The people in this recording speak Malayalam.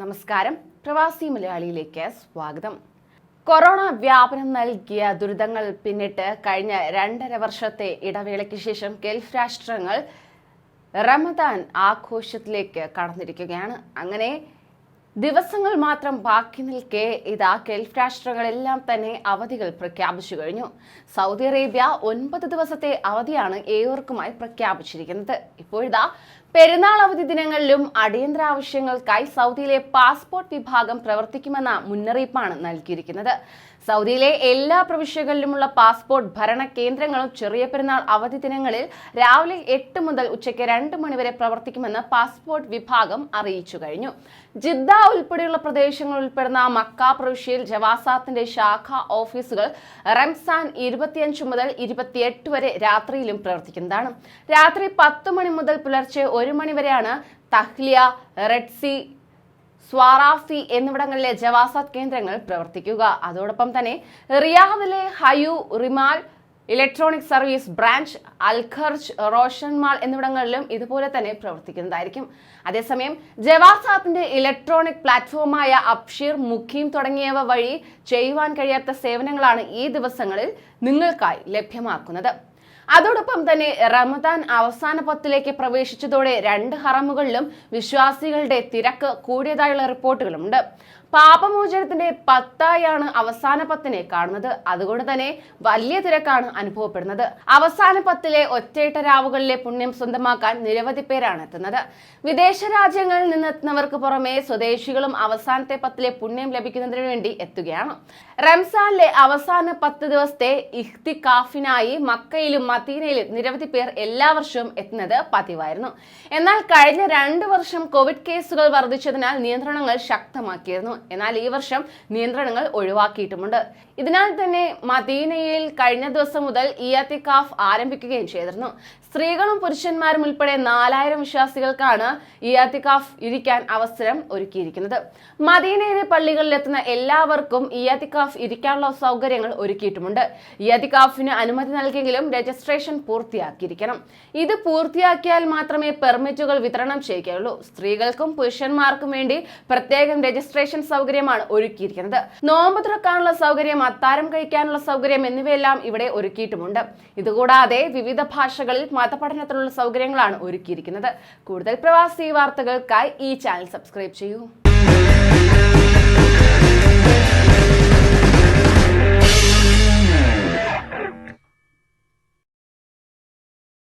നമസ്കാരം. പ്രവാസി മലയാളിയിലേക്ക് സ്വാഗതം. കൊറോണ വ്യാപനം നൽകിയ ദുരിതങ്ങൾ പിന്നിട്ട് കഴിഞ്ഞ രണ്ടര വർഷത്തെ ഇടവേളയ്ക്ക് ശേഷം ഗൾഫ് രാഷ്ട്രങ്ങൾ റമദാൻ ആഘോഷത്തിലേക്ക് കടന്നിരിക്കുകയാണ്. അങ്ങനെ ദിവസങ്ങൾ മാത്രം ബാക്കി നിൽക്കെ ഇതാ ഗൾഫ് രാഷ്ട്രങ്ങളെല്ലാം തന്നെ അവധികൾ പ്രഖ്യാപിച്ചു കഴിഞ്ഞു. സൗദി അറേബ്യ ഒൻപത് ദിവസത്തെ അവധിയാണ് ഏവർക്കുമായി പ്രഖ്യാപിച്ചിരിക്കുന്നത്. ഇപ്പോഴിതാ പെരുന്നാൾ അവധി ദിനങ്ങളിലും അടിയന്തര ആവശ്യങ്ങൾക്കായി സൗദിയിലെ പാസ്പോർട്ട് വിഭാഗം പ്രവർത്തിക്കുമെന്ന മുന്നറിയിപ്പാണ് നൽകിയിരിക്കുന്നത്. സൗദിയിലെ എല്ലാ പ്രവിശ്യകളിലുമുള്ള പാസ്പോർട്ട് ഭരണ കേന്ദ്രങ്ങളും ചെറിയ പെരുന്നാൾ അവധി ദിനങ്ങളിൽ രാവിലെ എട്ട് മുതൽ ഉച്ചയ്ക്ക് രണ്ട് മണിവരെ പ്രവർത്തിക്കുമെന്ന് പാസ്പോർട്ട് വിഭാഗം അറിയിച്ചു കഴിഞ്ഞു. ജിദ്ദ ഉൾപ്പെടെയുള്ള പ്രദേശങ്ങൾ ഉൾപ്പെടുന്ന മക്ക പ്രവിശ്യയിൽ ജവാസാത്തിന്റെ ശാഖ ഓഫീസുകൾ റംസാൻ ഇരുപത്തിയഞ്ച് മുതൽ ഇരുപത്തിയെട്ട് വരെ രാത്രിയിലും പ്രവർത്തിക്കുന്നതാണ്. രാത്രി പത്ത് മണി മുതൽ പുലർച്ചെ ഒരു മണിവരെയാണ് തഹ്ലിയ റെഡ്സി സ്വാറാഫി എന്നിവിടങ്ങളിലെ ജവാസാത്ത് കേന്ദ്രങ്ങൾ പ്രവർത്തിക്കുക. അതോടൊപ്പം തന്നെ റിയാദിലെ ഹയു Rimal electronic service branch Al Kharj Roshan Mall എന്നിവിടങ്ങളിലും ഇതുപോലെ തന്നെ പ്രവർത്തിക്കുന്നതായിരിക്കും. അതേസമയം ജവാസാത്തിന്റെ ഇലക്ട്രോണിക് പ്ലാറ്റ്ഫോമായ അപ്ഷീർ മുഖീം തുടങ്ങിയവ വഴി ചെയ്യുവാൻ കഴിയാത്ത സേവനങ്ങളാണ് ഈ ദിവസങ്ങളിൽ നിങ്ങൾക്കായി ലഭ്യമാക്കുന്നത്. അതോടൊപ്പം തന്നെ റമദാൻ അവസാന പത്തിലേക്ക് പ്രവേശിച്ചതോടെ രണ്ട് ഹറമുകളിലും വിശ്വാസികളുടെ തിരക്ക് കൂടിയതായുള്ള റിപ്പോർട്ടുകളുമുണ്ട്. പാപമോചനത്തിന്റെ പത്തായാണ് അവസാന പത്തിനെ കാണുന്നത്. അതുകൊണ്ട് തന്നെ വലിയ തിരക്കാണ് അനുഭവപ്പെടുന്നത്. അവസാന പത്തിലെ ഒറ്റയിട്ട രാവുകളിലെ പുണ്യം സ്വന്തമാക്കാൻ നിരവധി പേരാണ് എത്തുന്നത്. വിദേശ രാജ്യങ്ങളിൽ നിന്നെത്തുന്നവർക്ക് പുറമെ സ്വദേശികളും അവസാനത്തെ പത്തിലെ പുണ്യം ലഭിക്കുന്നതിന് വേണ്ടി എത്തുകയാണ്. റംസാനിലെ അവസാന പത്ത് ദിവസത്തെ ഇഹ്തി കാഫിനായി മക്കയിലും മദീനയിലും നിരവധി പേർ എല്ലാ വർഷവും എത്തുന്നത് പതിവായിരുന്നു. എന്നാൽ കഴിഞ്ഞ രണ്ട് വർഷം കോവിഡ് കേസുകൾ വർദ്ധിച്ചതിനാൽ നിയന്ത്രണങ്ങൾ ശക്തമാക്കിയിരുന്നു. എന്നാൽ ഈ വർഷം നിയന്ത്രണങ്ങൾ ഒഴിവാക്കിയിട്ടുമുണ്ട്. ഇതിനാൽ തന്നെ മദീനയിൽ കഴിഞ്ഞ ദിവസം മുതൽ ഇയാത്തിക്കാഫ് ആരംഭിക്കുകയും ചെയ്തിരുന്നു. സ്ത്രീകളും പുരുഷന്മാരും ഉൾപ്പെടെ നാലായിരം വിശ്വാസികൾക്കാണ് ഇയാത്തിക്കാഫ് ഇരിക്കാൻ അവസരം ഒരുക്കിയിരിക്കുന്നത്. മദീനയിലെ പള്ളികളിലെത്തുന്ന എല്ലാവർക്കും ഇയാത്തിക്കാഫ് ഇരിക്കാനുള്ള സൗകര്യങ്ങൾ ഒരുക്കിയിട്ടുമുണ്ട്. ഇയാത്തിക്കാഫിന് അനുമതി നൽകിയെങ്കിലും രജിസ്ട്രേഷൻ പൂർത്തിയാക്കിയിരിക്കണം. ഇത് പൂർത്തിയാക്കിയാൽ മാത്രമേ പെർമിറ്റുകൾ വിതരണം ചെയ്യുകയുള്ളൂ. സ്ത്രീകൾക്കും പുരുഷന്മാർക്കും വേണ്ടി പ്രത്യേകം രജിസ്ട്രേഷൻ സൗകര്യമാണ് ഒരുക്കിയിരിക്കുന്നത്. നോമ്പ് തുറക്കാനുള്ള സൗകര്യം അത്താരം കഴിക്കാനുള്ള സൗകര്യം എന്നിവയെല്ലാം ഇവിടെ ഒരുക്കിയിട്ടുമുണ്ട്. ഇതുകൂടാതെ വിവിധ ഭാഷകളിൽ മതപഠനത്തിനുള്ള സൗകര്യങ്ങളാണ് ഒരുക്കിയിരിക്കുന്നത്. കൂടുതൽ പ്രവാസി വാർത്തകൾക്കായി ഈ ചാനൽ സബ്സ്ക്രൈബ് ചെയ്യൂ.